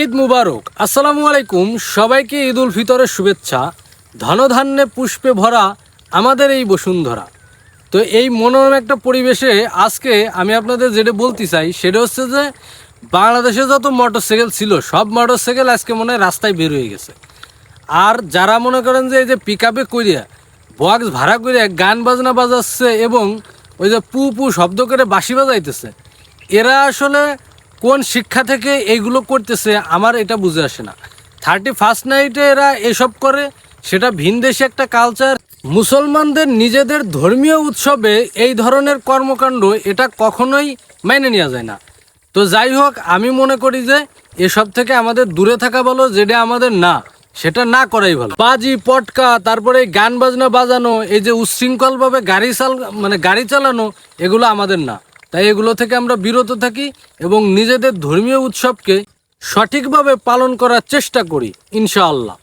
ঈদ মুবারক। আসসালামু আলাইকুম। সবাইকে ঈদ উল ফিতরের শুভেচ্ছা। ধনধান্যে পুষ্পে ভরা আমাদের এই বসুন্ধরা। তো এই মনোরম একটা পরিবেশে আজকে আমি আপনাদের যেটা বলতে চাই, সেটা হচ্ছে যে বাংলাদেশে যত মোটরসাইকেল ছিল, সব মোটরসাইকেল আজকে মনে হয় রাস্তায় বের হয়ে গেছে। আর যারা মনে করেন যে এই যে পিক আপে করিয়া বক্স ভাড়া করে গান বাজনা বাজাচ্ছে এবং ওই যে পু পু শব্দ করে বাঁশি বাজাইতেছে, এরা আসলে কোন শিক্ষা থেকে এইগুলো করতেছে আমার এটা বুঝে আসে না। থার্টি ফার্স্ট নাইটে এরা এসব করে, সেটা ভিনদেশি একটা কালচার মুসলমানদের নিজেদের ধর্মীয় উৎসবে এই ধরনের কর্মকাণ্ড এটা কখনোই মেনে নেওয়া যায় না। তো যাই হোক, আমি মনে করি যে এসব থেকে আমাদের দূরে থাকা ভালো, যেটা আমাদের না, সেটা না করাই ভালো। বাজি, পটকা, তারপরে গান বাজনা বাজানো, এই যে উচ্ছৃঙ্খলভাবে গাড়ি চাল মানে গাড়ি চালানো, এগুলো আমাদের না। তাই এগুলো থেকে আমরা বিরত থাকি এবং নিজেদের ধর্মীয় উৎসবকে সঠিকভাবে পালন করার চেষ্টা করি, ইনশাআল্লাহ।